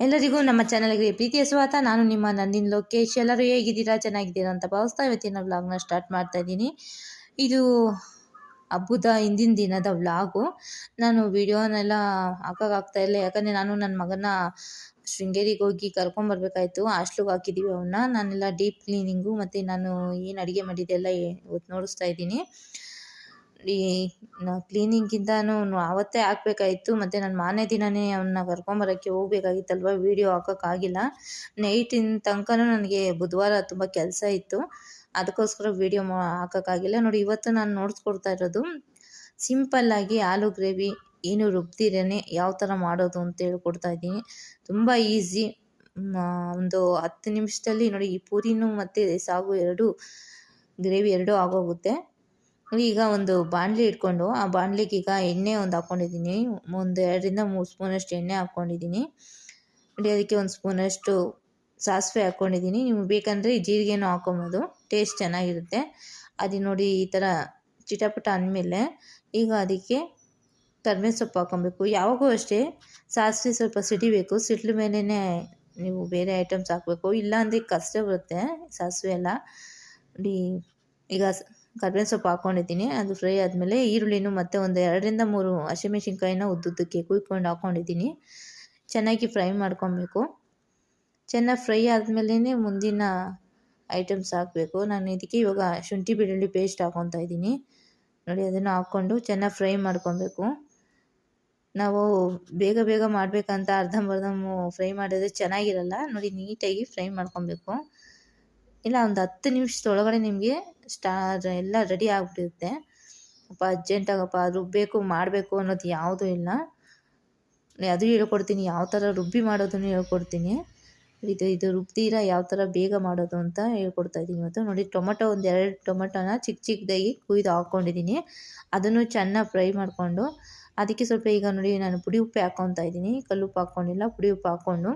ಎಲ್ಲರಿಗೂ ನಮ್ಮ ಚಾನಲ್ಗೆ ಪ್ರೀತಿಯ ಸ್ವಾಗತ. ನಾನು ನಿಮ್ಮ ನಂದಿನ ಲೋಕೇಶ್. ಎಲ್ಲರೂ ಹೇಗಿದ್ದೀರಾ? ಚೆನ್ನಾಗಿದ್ದೀರಾ ಅಂತ ಭಾವಿಸ್ತಾ ಇವತ್ತಿನ ವ್ಲಾಗ್ನ ಸ್ಟಾರ್ಟ್ ಮಾಡ್ತಾ ಇದ್ದೀನಿ. ಇದು ಹಬ್ಬದ ಹಿಂದಿನ ದಿನದ ವ್ಲಾಗು. ನಾನು ವಿಡಿಯೋನೆಲ್ಲ ಹಾಕೋಕ್ಕಾಗ್ತಾ ಇಲ್ಲ. ಯಾಕಂದರೆ ನಾನು ನನ್ನ ಮಗನ ಶೃಂಗೇರಿಗೆ ಹೋಗಿ ಕರ್ಕೊಂಬರ್ಬೇಕಾಯ್ತು ಹಾಸ್ಟ್ಲಿಗೆ ಹಾಕಿದ್ದೀವಿ ಅವನ್ನ ನಾನೆಲ್ಲ ಡೀಪ್ ಕ್ಲೀನಿಂಗು ಮತ್ತು ನಾನು ಏನು ಅಡುಗೆ ಮಾಡಿದ್ದೆಲ್ಲ ನೋಡಿಸ್ತಾ ಇದ್ದೀನಿ. ಈ ಕ್ಲೀನಿಂಗಿಂತನೂ ಆವತ್ತೇ ಹಾಕ್ಬೇಕಾಯಿತು ಮತ್ತು ನಾನು ಮಾರನೇ ದಿನವೇ ಅವನ್ನ ಕರ್ಕೊಂಬರೋಕ್ಕೆ ಹೋಗ್ಬೇಕಾಗಿತ್ತಲ್ವ? ವೀಡಿಯೋ ಹಾಕೋಕ್ಕಾಗಿಲ್ಲ. ನೈಟಿನ ತನಕನೂ ನನಗೆ ಬುಧವಾರ ತುಂಬ ಕೆಲಸ ಇತ್ತು. ಅದಕ್ಕೋಸ್ಕರ ವೀಡಿಯೋ ಹಾಕೋಕ್ಕಾಗಿಲ್ಲ. ನೋಡಿ, ಇವತ್ತು ನಾನು ನೋಡಿಸ್ಕೊಡ್ತಾ ಇರೋದು ಸಿಂಪಲ್ಲಾಗಿ ಆಲೂ ಗ್ರೇವಿ, ಏನು ರುಬ್ದಿರೇ ಯಾವ ಥರ ಮಾಡೋದು ಅಂತ ಹೇಳ್ಕೊಡ್ತಾ ಇದ್ದೀನಿ. ತುಂಬ ಈಸಿ. ಒಂದು ಹತ್ತು ನಿಮಿಷದಲ್ಲಿ ನೋಡಿ, ಈ ಪೂರಿನೂ ಮತ್ತು ಸಾಗು ಎರಡು, ಗ್ರೇವಿ ಎರಡೂ ಆಗೋಗುತ್ತೆ. ಈಗ ಒಂದು ಬಾಣಲಿ ಇಟ್ಕೊಂಡು, ಆ ಬಾಣಲಿಗೆ ಈಗ ಎಣ್ಣೆ ಒಂದು ಹಾಕ್ಕೊಂಡಿದ್ದೀನಿ ಒಂದು ಎರಡರಿಂದ ಮೂರು ಸ್ಪೂನಷ್ಟು ಎಣ್ಣೆ ಹಾಕ್ಕೊಂಡಿದ್ದೀನಿ ನೋಡಿ, ಅದಕ್ಕೆ ಒಂದು ಸ್ಪೂನಷ್ಟು ಸಾಸಿವೆ ಹಾಕ್ಕೊಂಡಿದ್ದೀನಿ ನೀವು ಬೇಕಂದರೆ ಜೀರಿಗೆನೂ ಹಾಕ್ಕೊಬೋದು ಟೇಸ್ಟ್ ಚೆನ್ನಾಗಿರುತ್ತೆ. ಅದು ನೋಡಿ, ಈ ಥರ ಚಿಟಪಟ ಅಂದಮೇಲೆ ಈಗ ಅದಕ್ಕೆ ಕರಿಬೇವು ಸೊಪ್ಪು ಹಾಕ್ಕೊಬೇಕು ಯಾವಾಗೂ ಅಷ್ಟೇ ಸಾಸಿವೆ ಸ್ವಲ್ಪ ಸಿಡಿಬೇಕು. ಸಿಡ್ಲ ಮೇಲೇ ನೀವು ಬೇರೆ ಐಟಮ್ಸ್ ಹಾಕಬೇಕು. ಇಲ್ಲಾಂದರೆ ಕಷ್ಟ ಬರುತ್ತೆ ಸಾಸಿವೆ ಎಲ್ಲ. ನೋಡಿ, ಈಗ ಕರ್ಬೇವಿನ ಸೊಪ್ಪು ಹಾಕ್ಕೊಂಡಿದ್ದೀನಿ ಅದು ಫ್ರೈ ಆದಮೇಲೆ ಈರುಳ್ಳಿನೂ ಮತ್ತು ಒಂದು ಎರಡರಿಂದ ಮೂರು ಹಸಿಮೆಣ್ಸಿನ್ಕಾಯಿನ ಉದ್ದುದ್ದಕ್ಕೆ ಕುಯ್ಕೊಂಡು ಹಾಕ್ಕೊಂಡಿದ್ದೀನಿ ಚೆನ್ನಾಗಿ ಫ್ರೈ ಮಾಡ್ಕೊಬೇಕು. ಚೆನ್ನಾಗಿ ಫ್ರೈ ಆದಮೇಲೆ ಮುಂದಿನ ಐಟಮ್ಸ್ ಹಾಕಬೇಕು. ನಾನು ಇದಕ್ಕೆ ಇವಾಗ ಶುಂಠಿ ಬೆಳ್ಳುಳ್ಳಿ ಪೇಸ್ಟ್ ಹಾಕ್ಕೊತಾ ಇದ್ದೀನಿ. ನೋಡಿ, ಅದನ್ನು ಹಾಕ್ಕೊಂಡು ಚೆನ್ನಾಗಿ ಫ್ರೈ ಮಾಡ್ಕೊಬೇಕು. ನಾವು ಬೇಗ ಬೇಗ ಮಾಡಬೇಕಂತ ಅರ್ಧಂಬರ್ಧಮ್ ಫ್ರೈ ಮಾಡಿದ್ರೆ ಚೆನ್ನಾಗಿರಲ್ಲ. ನೋಡಿ, ನೀಟಾಗಿ ಫ್ರೈ ಮಾಡ್ಕೊಬೇಕು. ಇಲ್ಲ, ಒಂದು ಹತ್ತು ನಿಮಿಷದೊಳಗಡೆ ನಿಮಗೆ ಸ್ಟಾ ಎಲ್ಲ ರೆಡಿ ಆಗಿಬಿಟ್ಟಿರುತ್ತೆ. ಅಪ್ಪ ಅರ್ಜೆಂಟಾಗಪ್ಪ ರುಬ್ಬಬೇಕು ಮಾಡಬೇಕು ಅನ್ನೋದು ಯಾವುದೂ ಇಲ್ಲ. ಅದು ಹೇಳ್ಕೊಡ್ತೀನಿ, ಯಾವ ಥರ ರುಬ್ಬಿ ಮಾಡೋದನ್ನು ಹೇಳ್ಕೊಡ್ತೀನಿ. ಇದು ಇದು ರುಬ್ತೀರ ಯಾವ ಥರ ಬೇಗ ಮಾಡೋದು ಅಂತ ಹೇಳ್ಕೊಡ್ತಾ ಇದ್ದೀನಿ ಇವತ್ತು. ನೋಡಿ, ಟೊಮೊಟೊ ಒಂದು ಎರಡು ಟೊಮೊಟೊನ ಚಿಕ್ಕ ಚಿಕ್ಕದಾಗಿ ಕುಯ್ದು ಹಾಕ್ಕೊಂಡಿದ್ದೀನಿ. ಅದನ್ನು ಚೆನ್ನಾಗಿ ಫ್ರೈ ಮಾಡಿಕೊಂಡು, ಅದಕ್ಕೆ ಸ್ವಲ್ಪ ಈಗ ನೋಡಿ ನಾನು ಪುಡಿ ಉಪ್ಪು ಹಾಕ್ಕೊತಾ ಇದ್ದೀನಿ. ಕಲ್ಲುಪ್ಪು ಹಾಕ್ಕೊಂಡಿಲ್ಲ ಪುಡಿ ಉಪ್ಪು ಹಾಕ್ಕೊಂಡು.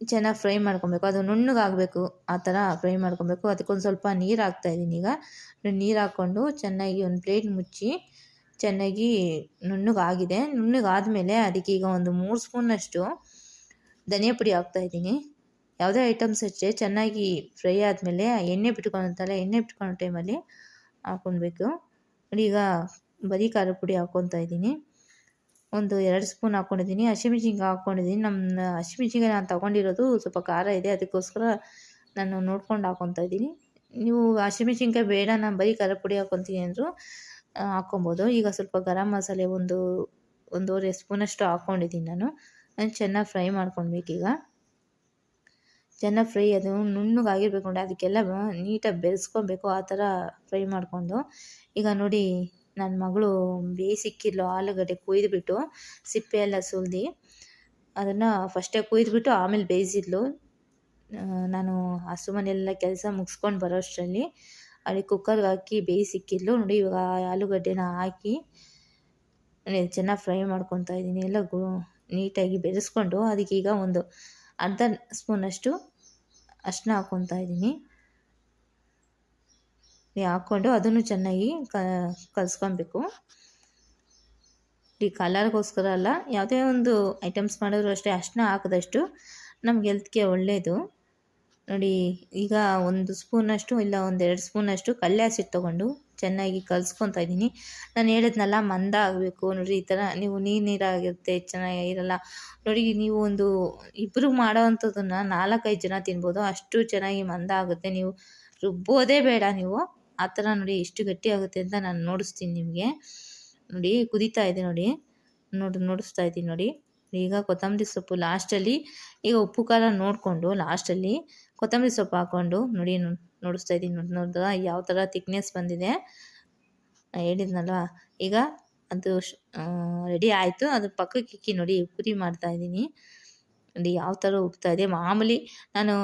ಚೆನ್ನಾಗಿ ಫ್ರೈ ಮಾಡ್ಕೊಬೇಕು. ಅದು ನುಣ್ಣಗಾಗಬೇಕು, ಆ ಥರ ಫ್ರೈ ಮಾಡ್ಕೊಬೇಕು. ಅದಕ್ಕೊಂದು ಸ್ವಲ್ಪ ನೀರು ಹಾಕ್ತಾಯಿದ್ದೀನಿ ಈಗ. ನೀರು ಹಾಕ್ಕೊಂಡು ಚೆನ್ನಾಗಿ ಒಂದು ಪ್ಲೇಟ್ ಮುಚ್ಚಿ ಚೆನ್ನಾಗಿ ನುಣ್ಣಗಾಗಿದೆ. ನುಣ್ಣಗಾದಮೇಲೆ ಅದಕ್ಕೆ ಈಗ ಒಂದು ಮೂರು ಸ್ಪೂನಷ್ಟು ಧನಿಯಾ ಪುಡಿ ಹಾಕ್ತಾಯಿದ್ದೀನಿ ಯಾವುದೇ ಐಟಮ್ಸ್ ಅಷ್ಟೇ, ಚೆನ್ನಾಗಿ ಫ್ರೈ ಆದಮೇಲೆ ಎಣ್ಣೆ ಬಿಟ್ಕೊಂಡಂತಲ್ಲ, ಎಣ್ಣೆ ಬಿಟ್ಕೊಳ್ಳೋ ಟೈಮಲ್ಲಿ ಹಾಕ್ಕೊಳ್ಬೇಕು ಈಗ ಬರೀ ಖಾರ ಪುಡಿ ಹಾಕ್ಕೊತಾ ಇದ್ದೀನಿ. ಒಂದು ಎರಡು ಸ್ಪೂನ್ ಹಾಕ್ಕೊಂಡಿದ್ದೀನಿ ಹಸಿಮೆಣ್ಸಿನ್ಕಾಯಿ ಹಾಕ್ಕೊಂಡಿದ್ದೀನಿ ನಮ್ಮ ಹಸಿಮೆಣ್ಸಿನ್ಕಾಯಿ ನಾನು ತೊಗೊಂಡಿರೋದು ಸ್ವಲ್ಪ ಖಾರ ಇದೆ, ಅದಕ್ಕೋಸ್ಕರ ನಾನು ನೋಡ್ಕೊಂಡು ಹಾಕ್ಕೊತಾ ಇದ್ದೀನಿ. ನೀವು ಹಸಿಮೆಣ್ಸಿನ್ಕಾಯಿ ಬೇಡ, ನಾನು ಬರೀ ಖಾರ ಪುಡಿ ಹಾಕ್ಕೊತೀನಿ ಅಂದರು ಹಾಕ್ಕೊಬೋದು ಈಗ ಸ್ವಲ್ಪ ಗರಂ ಮಸಾಲೆ ಒಂದು, ಒಂದೂವರೆ ಸ್ಪೂನಷ್ಟು ಹಾಕ್ಕೊಂಡಿದ್ದೀನಿ ನಾನು. ನಾನು ಚೆನ್ನಾಗಿ ಫ್ರೈ ಮಾಡ್ಕೊಳ್ಬೇಕೀಗ ಚೆನ್ನಾಗಿ ಫ್ರೈ, ಅದು ನುಣ್ಣಗಾಗಿರ್ಬೇಕು ನೋಡಿ, ಅದಕ್ಕೆಲ್ಲ ನೀಟಾಗಿ ಬೆರೆಸ್ಕೊಬೇಕು, ಆ ಥರ ಫ್ರೈ ಮಾಡಿಕೊಂಡು. ಈಗ ನೋಡಿ ನನ್ನ ಮಗಳು ಬೇಯಿಸಿಕ್ಕಿದ್ಲು ಆಲೂಗಡ್ಡೆ ಕೊಯ್ದುಬಿಟ್ಟು ಸಿಪ್ಪೆ ಎಲ್ಲ ಸುಲ್ದು ಅದನ್ನು ಫಸ್ಟೇ ಕೊಯ್ದುಬಿಟ್ಟು ಆಮೇಲೆ ಬೇಯಿಸಿದ್ಲು. ನಾನು ಹಸು ಕೆಲಸ ಮುಗಿಸ್ಕೊಂಡು ಬರೋ ಅಷ್ಟರಲ್ಲಿ ಅಲ್ಲಿ ಕುಕ್ಕರ್ಗೆ ಹಾಕಿ ಬೇಯಿಸಿಕ್ಕಿದ್ಲು. ನೋಡಿ ಇವಾಗ ಆಲೂಗಡ್ಡೆನ ಹಾಕಿ ಚೆನ್ನಾಗಿ ಫ್ರೈ ಮಾಡ್ಕೊತಾ ಇದ್ದೀನಿ. ಎಲ್ಲ ಗು, ನೀಟಾಗಿ ಬೆರೆಸ್ಕೊಂಡು ಅದಕ್ಕೀಗ ಒಂದು ಅರ್ಧ ಸ್ಪೂನಷ್ಟು ಅಷ್ಟನ್ನ ಹಾಕ್ಕೊತಾ ಇದ್ದೀನಿ. ಹಾಕ್ಕೊಂಡು ಅದನ್ನು ಚೆನ್ನಾಗಿ ಕಲಿಸ್ಕೊಬೇಕು. ಈ ಕಲರ್ಗೋಸ್ಕರ ಅಲ್ಲ, ಯಾವುದೇ ಒಂದು ಐಟಮ್ಸ್ ಮಾಡಿದ್ರು ಅಷ್ಟೇ, ಅಷ್ಟನ್ನ ಹಾಕಿದಷ್ಟು ನಮ್ಗೆ ಹೆಲ್ತ್ಗೆ ಒಳ್ಳೆಯದು ನೋಡಿ, ಈಗ ಒಂದು ಸ್ಪೂನಷ್ಟು ಇಲ್ಲ ಒಂದು ಎರಡು ಸ್ಪೂನಷ್ಟು ಕಲ್ಲೆ ಹಸಿಟ್ಟು ತೊಗೊಂಡು ಚೆನ್ನಾಗಿ ಕಲಿಸ್ಕೊತಾ ಇದ್ದೀನಿ. ನಾನು ಹೇಳಿದ್ನಲ್ಲ, ಮಂದ ಆಗಬೇಕು. ನೋಡಿರಿ ಈ ಥರ ನೀವು ನೀರು ನೀರಾಗಿರುತ್ತೆ, ಚೆನ್ನಾಗಿ ಇರಲ್ಲ. ನೋಡಿ, ನೀವು ಒಂದು ಇಬ್ಬರು ಮಾಡೋ ಅಂಥದ್ದನ್ನು ನಾಲ್ಕೈದು ಜನ ತಿನ್ಬೋದು. ಅಷ್ಟು ಚೆನ್ನಾಗಿ ಮಂದ ಆಗುತ್ತೆ. ನೀವು ರುಬ್ಬೋದೇ ಬೇಡ ನೀವು. ಆ ಥರ ನೋಡಿ ಎಷ್ಟು ಗಟ್ಟಿ ಆಗುತ್ತೆ ಅಂತ ನಾನು ನೋಡಿಸ್ತೀನಿ ನಿಮಗೆ. ನೋಡಿ ಕುದೀತಾ ಇದೆ ನೋಡಿ. ನೋಡಿ, ನೋಡಿಸ್ತಾ ಇದ್ದೀನಿ ನೋಡಿ. ಈಗ ಕೊತ್ತಂಬರಿ ಸೊಪ್ಪು ಲಾಸ್ಟಲ್ಲಿ ಈಗ ಉಪ್ಪು ಖಾರ ನೋಡಿಕೊಂಡು ಲಾಸ್ಟಲ್ಲಿ ಕೊತ್ತಂಬರಿ ಸೊಪ್ಪು ಹಾಕ್ಕೊಂಡು ನೋಡಿ ನೋಡಿಸ್ತಾ ಇದ್ದೀನಿ ನೋಡಿ. ನೋಡಿದ ಯಾವ ಥರ ತಿಕ್ನೆಸ್ ಬಂದಿದೆ? ಹೇಳಿದ್ನಲ್ವ? ಈಗ ಅದು ರೆಡಿ ಆಯಿತು. ಅದು ಪಕ್ಕಕ್ಕೆ ಇಕ್ಕಿ ನೋಡಿ ಪುರಿ ಮಾಡ್ತಾಯಿದ್ದೀನಿ ನೋಡಿ ಯಾವ ಥರ ಉಪ್ತಾ ಇದೆ. ಮಾಮೂಲಿ ನಾನು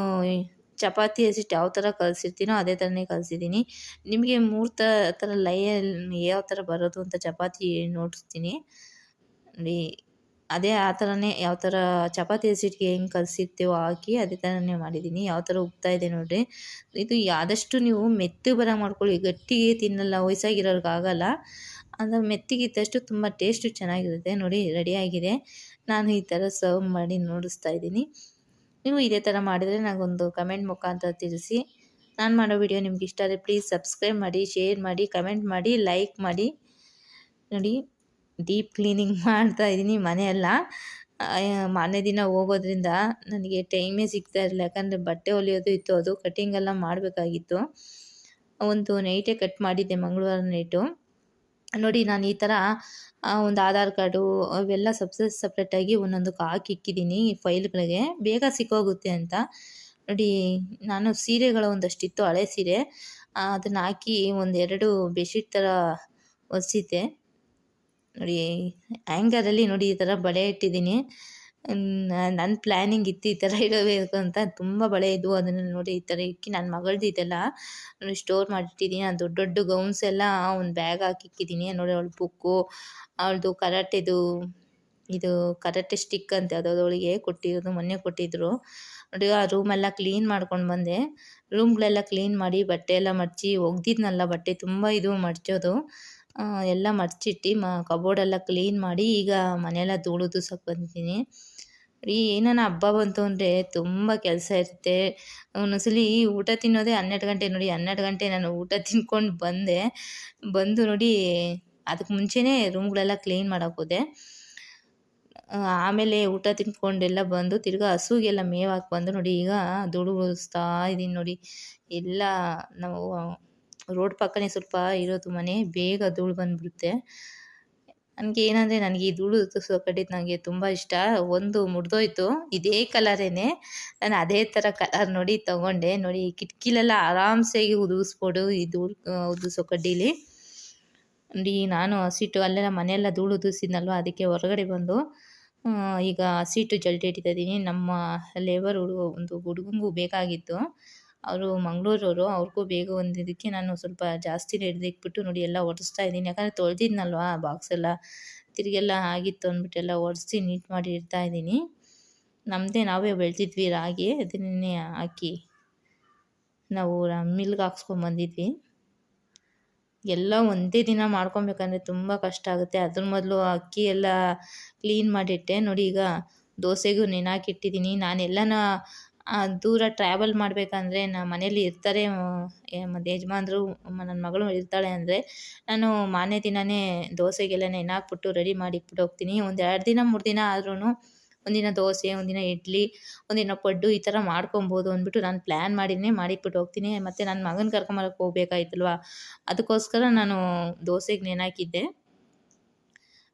ಚಪಾತಿ ಹಸಿಟ್ಟು ಯಾವ ಥರ ಕಲಿಸಿರ್ತೀನೋ ಅದೇ ಥರನೇ ಕಲಿಸಿದ್ದೀನಿ. ನಿಮಗೆ ಮೂರು ಥರ ಲೈಯಲ್ ಯಾವ ಥರ ಬರೋದು ಅಂತ ಚಪಾತಿ ನೋಡಿಸ್ತೀನಿ. ನೋಡಿ, ಅದೇ ಆ ಥರನೇ ಯಾವ ಥರ ಚಪಾತಿ ಹಸಿಟ್ಟಿಗೆ ಹೆಂಗೆ ಕಲಿಸಿರ್ತೀವೋ ಹಾಕಿ ಅದೇ ಥರನೇ ಮಾಡಿದ್ದೀನಿ. ಯಾವ ಥರ ಉಪ್ತಾ ಇದೆ ನೋಡಿರಿ. ಇದು ಆದಷ್ಟು ನೀವು ಮೆತ್ತಗೆ ಬರ ಮಾಡ್ಕೊಳ್ಳಿ. ಗಟ್ಟಿಗೆ ತಿನ್ನಲ್ಲ ವಯಸ್ಸಾಗಿರೋರ್ಗಾಗಲ್ಲ ಅಂದರೆ ಮೆತ್ತಗಿದ್ದಷ್ಟು ತುಂಬ ಟೇಸ್ಟು ಚೆನ್ನಾಗಿರುತ್ತೆ. ನೋಡಿ ರೆಡಿಯಾಗಿದೆ ನಾನು ಈ ಥರ ಸರ್ವ್ ಮಾಡಿ ನೋಡಿಸ್ತಾ ಇದ್ದೀನಿ. ನೀವು ಇದೇ ಥರ ಮಾಡಿದರೆ ನನಗೊಂದು ಕಮೆಂಟ್ ಮುಖಾಂತರ ತಿಳಿಸಿ. ನಾನು ಮಾಡೋ ವಿಡಿಯೋ ನಿಮ್ಗೆ ಇಷ್ಟ ಆದರೆ ಪ್ಲೀಸ್ ಸಬ್ಸ್ಕ್ರೈಬ್ ಮಾಡಿ ಶೇರ್ ಮಾಡಿ ಕಮೆಂಟ್ ಮಾಡಿ ಲೈಕ್ ಮಾಡಿ. ನೋಡಿ ಡೀಪ್ ಕ್ಲೀನಿಂಗ್ ಮಾಡ್ತಾ ಇದ್ದೀನಿ ಮನೆಯೆಲ್ಲ. ಮನೆ ದಿನ ಹೋಗೋದ್ರಿಂದ ನನಗೆ ಟೈಮೇ ಸಿಗ್ತಾ ಇರಲಿಲ್ಲ. ಯಾಕಂದರೆ ಬಟ್ಟೆ ಹೊಲಿಯೋದು ಇತ್ತು ಅದು ಕಟ್ಟಿಂಗೆಲ್ಲ ಮಾಡಬೇಕಾಗಿತ್ತು. ಒಂದು ನೈಟೇ ಕಟ್ ಮಾಡಿದ್ದೆ ಮಂಗಳವಾರ ನೈಟು ನೋಡಿ, ನಾನು ಈ ಥರ ಒಂದು ಆಧಾರ್ ಕಾರ್ಡು ಅವೆಲ್ಲ ಸಪ್ರೇಟ್ ಸಪ್ರೇಟಾಗಿ ಒಂದೊಂದಕ್ಕೆ ಹಾಕಿ ಇಕ್ಕಿದ್ದೀನಿ ಫೈಲ್ಗಳಿಗೆ. ಬೇಗ ಸಿಕ್ಕೋಗುತ್ತೆ ಅಂತ. ನೋಡಿ, ನಾನು ಸೀರೆಗಳ ಒಂದಷ್ಟಿತ್ತು, ಹಳೆ ಸೀರೆ. ಅದನ್ನು ಹಾಕಿ ಒಂದೆರಡು ಬೆಡ್ಶೀಟ್ ಥರ ಒರೆಸಿದ್ದೆ. ನೋಡಿ ಆ್ಯಂಗರಲ್ಲಿ ನೋಡಿ ಈ ಥರ ಬಳೆ ಇಟ್ಟಿದ್ದೀನಿ. ನನ್ನ ಪ್ಲ್ಯಾನಿಂಗ್ ಇತ್ತು ಈ ಥರ ಇಡಬೇಕು ಅಂತ. ತುಂಬ ಬಳೆ ಇದ್ವು ಅದನ್ನು ನೋಡಿ ಈ ಥರ ಇಕ್ಕಿ. ನನ್ನ ಮಗಳದ್ದು ಇದೆಲ್ಲ ಸ್ಟೋರ್ ಮಾಡಿಟ್ಟಿದ್ದೀನಿ ನಾನು ದೊಡ್ಡ ದೊಡ್ಡ ಗೌನ್ಸ್ ಎಲ್ಲ ಒಂದು ಬ್ಯಾಗ್ ಹಾಕಿ ಇಕ್ಕಿದೀನಿ. ನೋಡಿ ಅವಳು ಬುಕ್ಕು ಅವಳದು ಕರಾಟೆದು, ಇದು ಕರಾಟೆ ಸ್ಟಿಕ್ ಅಂತ ಅದರೊಳಗೆ ಕೊಟ್ಟಿರೋದು, ಮೊನ್ನೆ ಕೊಟ್ಟಿದ್ದರು ನೋಡಿ, ಆ ರೂಮೆಲ್ಲ ಕ್ಲೀನ್ ಮಾಡ್ಕೊಂಡು ಬಂದೆ. ರೂಮ್ಗಳೆಲ್ಲ ಕ್ಲೀನ್ ಮಾಡಿ ಬಟ್ಟೆ ಎಲ್ಲ ಮಡ್ಚಿ ಒಗ್ದಿದ್ನಲ್ಲ ಬಟ್ಟೆ. ತುಂಬ ಇದು ಮಡ್ಚೋದು. ಎಲ್ಲ ಮಡಚಿಟ್ಟು, ಮ ಕಬೋರ್ಡೆಲ್ಲ ಕ್ಲೀನ್ ಮಾಡಿ ಈಗ ಮನೆಯೆಲ್ಲ ಧೂಳು ದೂಸಕ್ಕೆ ಬಂದಿದ್ದೀನಿ. ಈ ಏನಾನ ಹಬ್ಬ ಬಂತು ಅಂದರೆ ತುಂಬ ಕೆಲಸ ಇರುತ್ತೆ. ಒಂದೊಂದ್ಸಲಿ ಊಟ ತಿನ್ನೋದೇ ಹನ್ನೆರಡು ಗಂಟೆ ನೋಡಿ, ಹನ್ನೆರಡು ಗಂಟೆ ನಾನು ಊಟ ತಿನ್ಕೊಂಡು ಬಂದೆ. ಬಂದು ನೋಡಿ ಅದಕ್ಕೆ ಮುಂಚೆನೇ ರೂಮ್ಗಳೆಲ್ಲ ಕ್ಲೀನ್ ಮಾಡೋಕೆ ಹೋದೆ. ಆಮೇಲೆ ಊಟ ತಿನ್ಕೊಂಡೆಲ್ಲ ಬಂದು ತಿರ್ಗಾ ಹಸುಗೆಲ್ಲ ಮೇವು ಹಾಕಿ ಬಂದು ನೋಡಿ, ಈಗ ಧೂಳು ಉಳಿಸ್ತಾ ಇದ್ದೀನಿ ನೋಡಿ. ಎಲ್ಲ ನಾವು ರೋಡ್ ಪಕ್ಕನೇ ಸ್ವಲ್ಪ ಇರೋದು ಮನೆ, ಬೇಗ ಧೂಳು ಬಂದುಬಿಡುತ್ತೆ. ನನಗೆ ಏನಂದರೆ ನನಗೆ ಈ ಧೂಳು ಕಟ್ಟಿದ್ದು ನನಗೆ ತುಂಬ ಇಷ್ಟ. ಒಂದು ಮುರಿದೋಯ್ತು. ಇದೇ ಕಲರೇನೆ. ನಾನು ಅದೇ ಥರ ಕಲರ್ ನೋಡಿ ತೊಗೊಂಡೆ. ನೋಡಿ ಕಿಟಕಿಲೆಲ್ಲ ಆರಾಮ್ಸೆ ಉದುರಿಸ್ಬೋದು ಈ ಧೂಳು ಉದುರಿಸೋ ಕಡ್ಡೀಲಿ. ನೋಡಿ, ನಾನು ಹಸಿಟ್ಟು ಅಲ್ಲೆಲ್ಲ ಮನೆಯೆಲ್ಲ ಧೂಳು ಉದುರಿಸಿದ್ನಲ್ವ? ಅದಕ್ಕೆ ಹೊರಗಡೆ ಬಂದು ಈಗ ಹಸಿಟ್ಟು ಜಲ್ಟಿ ಇದ್ದೀನಿ ನಮ್ಮ ಲೇಬರ್ ಹುಡುಗ ಒಂದು ಹುಡುಗಂಗೂ ಬೇಕಾಗಿತ್ತು. ಅವರು ಮಂಗಳೂರವರು, ಅವ್ರಿಗೂ ಬೇಗ ಒಂದಿದ್ದಕ್ಕೆ ನಾನು ಸ್ವಲ್ಪ ಜಾಸ್ತಿ ಹಿಡ್ದಿಕ್ಬಿಟ್ಟು ನೋಡಿ ಎಲ್ಲ ಒರೆಸ್ತಾ ಇದ್ದೀನಿ. ಯಾಕಂದರೆ ತೊಳೆದಿದ್ನಲ್ವಾ ಬಾಕ್ಸ್ ಎಲ್ಲ. ತಿರುಗೆಲ್ಲ ಆಗಿತ್ತು ಅಂದ್ಬಿಟ್ಟು ಎಲ್ಲ ಒರೆಸಿ ನೀಟ್ ಮಾಡಿ ಇಡ್ತಾ ಇದ್ದೀನಿ. ನಮ್ಮದೇ ನಾವೇ ಬೆಳೆದಿದ್ವಿ ರಾಗಿ, ಅದನ್ನೇ ಹಾಕಿ ನಾವು ಮಿಲ್ಗೆ ಹಾಕ್ಸ್ಕೊಂಬಂದಿದ್ವಿ ಎಲ್ಲ ಒಂದೇ ದಿನ ಮಾಡ್ಕೊಬೇಕಂದ್ರೆ ತುಂಬ ಕಷ್ಟ ಆಗುತ್ತೆ. ಅದ್ರ ಮೊದಲು ಅಕ್ಕಿ ಎಲ್ಲ ಕ್ಲೀನ್ ಮಾಡಿಟ್ಟೆ. ನೋಡಿ ಈಗ ದೋಸೆಗೂ ನಾನು ಎಲ್ಲನ ದೂರ ಟ್ರಾವೆಲ್ ಮಾಡಬೇಕಂದ್ರೆ ನಮ್ಮ ಮನೇಲಿ ಇರ್ತಾರೆ ಮತ್ತು ಯಜಮಾನ್ರು ನನ್ನ ಮಗಳು ಇರ್ತಾಳೆ ಅಂದರೆ ನಾನು ಮಾರನೇ ದಿನವೇ ದೋಸೆಗೆಲ್ಲ ನೆನೆ ರೆಡಿ ಮಾಡಿ ಹೋಗ್ತೀನಿ. ಒಂದು ಎರಡು ದಿನ, ಮೂರು ದಿನ ಆದ್ರೂ ಒಂದಿನ ದೋಸೆ, ಒಂದಿನ ಇಡ್ಲಿ, ಒಂದಿನ ಪಡ್ಡು ಈ ಥರ ಮಾಡ್ಕೊಬೋದು ಅಂದ್ಬಿಟ್ಟು ನಾನು ಪ್ಲ್ಯಾನ್ ಮಾಡಿನೇ ಮಾಡಿಟ್ಬಿಟ್ಟು ಹೋಗ್ತೀನಿ. ಮತ್ತು ನನ್ನ ಮಗನ ಕರ್ಕೊಂಬರಕ್ಕೆ ಹೋಗ್ಬೇಕಾಯ್ತಲ್ವ? ಅದಕ್ಕೋಸ್ಕರ ನಾನು ದೋಸೆಗೆ ನೆನೆ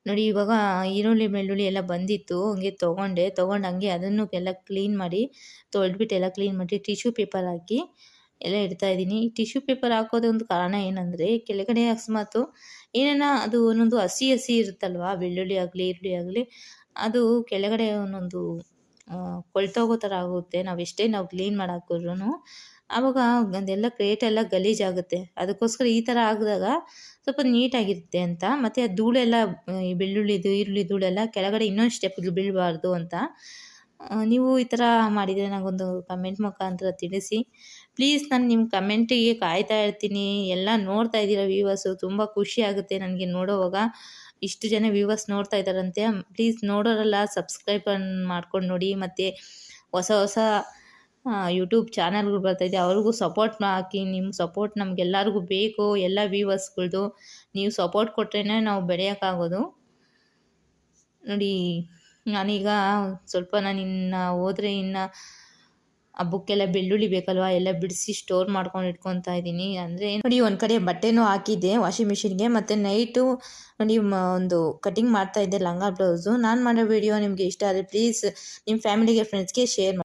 ನೋಡಿ ಇವಾಗ ಈರುಳ್ಳಿ, ಬೆಳ್ಳುಳ್ಳಿ ಎಲ್ಲ ಬಂದಿತ್ತು, ಹಂಗೆ ತೊಗೊಂಡೆ. ತೊಗೊಂಡು ಹಂಗೆ ಅದನ್ನು ಎಲ್ಲ ಕ್ಲೀನ್ ಮಾಡಿ, ತೊಳೆದ್ಬಿಟ್ಟು ಎಲ್ಲ ಕ್ಲೀನ್ ಮಾಡಿ ಟಿಶ್ಯೂ ಪೇಪರ್ ಹಾಕಿ ಎಲ್ಲ ಇಡ್ತಾ ಇದ್ದೀನಿ. ಟಿಶ್ಯೂ ಪೇಪರ್ ಹಾಕೋದು ಒಂದು ಕಾರಣ ಏನಂದರೆ, ಕೆಳಗಡೆ ಅಕಸ್ಮಾತು ಏನೇನ ಅದು ಒಂದೊಂದು ಹಸಿ ಹಸಿ ಇರುತ್ತಲ್ವ, ಬೆಳ್ಳುಳ್ಳಿ ಆಗಲಿ, ಈರುಳ್ಳಿ ಆಗಲಿ, ಅದು ಕೆಳಗಡೆ ಒಂದೊಂದು ಕೊಳ್ತೋಗೋ ಥರ ಆಗುತ್ತೆ. ನಾವು ಎಷ್ಟೇ ನಾವು ಕ್ಲೀನ್ ಮಾಡಾಕಿದ್ರು ಆವಾಗ ಅದೆಲ್ಲ ಕ್ರೇಟೆಲ್ಲ ಗಲೀಜಾಗುತ್ತೆ. ಅದಕ್ಕೋಸ್ಕರ ಈ ಥರ ಆಗಿದಾಗ ಸ್ವಲ್ಪ ನೀಟಾಗಿರುತ್ತೆ ಅಂತ. ಮತ್ತು ಆ ಧೂಳೆಲ್ಲ ಈ ಬೆಳ್ಳುಳ್ಳಿದು ಈರುಳ್ಳಿ ಧೂಳೆಲ್ಲ ಕೆಳಗಡೆ ಇನ್ನೊಂದು ಸ್ಟೆಪ್ ಬೀಳಬಾರ್ದು ಅಂತ. ನೀವು ಈ ಥರ ಮಾಡಿದರೆ ನನಗೊಂದು ಕಮೆಂಟ್ ಮುಖಾಂತರ ತಿಳಿಸಿ. ಪ್ಲೀಸ್ ನಾನು ನಿಮ್ಮ ಕಮೆಂಟಿಗೆ ಕಾಯ್ತಾ ಇರ್ತೀನಿ. ಎಲ್ಲ ನೋಡ್ತಾ ಇದ್ದೀರ ವ್ಯೂವರ್ಸು ತುಂಬ ಖುಷಿ ಆಗುತ್ತೆ ನನಗೆ ನೋಡೋವಾಗ. ಇಷ್ಟು ಜನ ವ್ಯೂವರ್ಸ್ ನೋಡ್ತಾ ಇದ್ದಾರಂತೆ. ಪ್ಲೀಸ್ ನೋಡೋರೆಲ್ಲ ಸಬ್ಸ್ಕ್ರೈಬ್ ಮಾಡ್ಕೊಂಡು ನೋಡಿ. ಮತ್ತು ಹೊಸ ಹೊಸ ಯೂಟ್ಯೂಬ್ ಚಾನಲ್ಗಳು ಬರ್ತಾಯಿದೆ ಅವ್ರಿಗೂ ಸಪೋರ್ಟ್ ಹಾಕಿ ನಿಮ್ಮ ಸಪೋರ್ಟ್ ನಮಗೆಲ್ಲರಿಗೂ ಬೇಕು, ಎಲ್ಲ ವ್ಯೂವರ್ಸ್ಗಳ್ದು ನೀವು ಸಪೋರ್ಟ್ ಕೊಟ್ರೇ ನಾವು ಬೆಳೆಯೋಕ್ಕಾಗೋದು. ನೋಡಿ, ನಾನೀಗ ಸ್ವಲ್ಪ ನಾನು ಇನ್ನು ಹೋದರೆ ಇನ್ನು ಹಬ್ಬಕ್ಕೆಲ್ಲ ಬೆಳ್ಳುಳ್ಳಿ ಬೇಕಲ್ವಾ, ಎಲ್ಲ ಬಿಡಿಸಿ ಸ್ಟೋರ್ ಮಾಡ್ಕೊಂಡು ಇಟ್ಕೊತಾ ಇದ್ದೀನಿ. ಅಂದರೆ ನೋಡಿ, ಒಂದು ಕಡೆ ಬಟ್ಟೆನೂ ಹಾಕಿದ್ದೆ ವಾಷಿಂಗ್ ಮಿಷಿನ್ಗೆ ಮತ್ತು ನೈಟು ನೋಡಿ ಒಂದು ಕಟಿಂಗ್ ಮಾಡ್ತಾ ಇದ್ದೆ ಲಂಗ ಬ್ಲೌಸು ನಾನು ಮಾಡೋ ವಿಡಿಯೋ ನಿಮಗೆ ಇಷ್ಟ ಆದರೆ ಪ್ಲೀಸ್ ನಿಮ್ಮ ಫ್ಯಾಮಿಲಿಗೆ ಫ್ರೆಂಡ್ಸ್ಗೆ ಶೇರ್ ಮಾಡಿ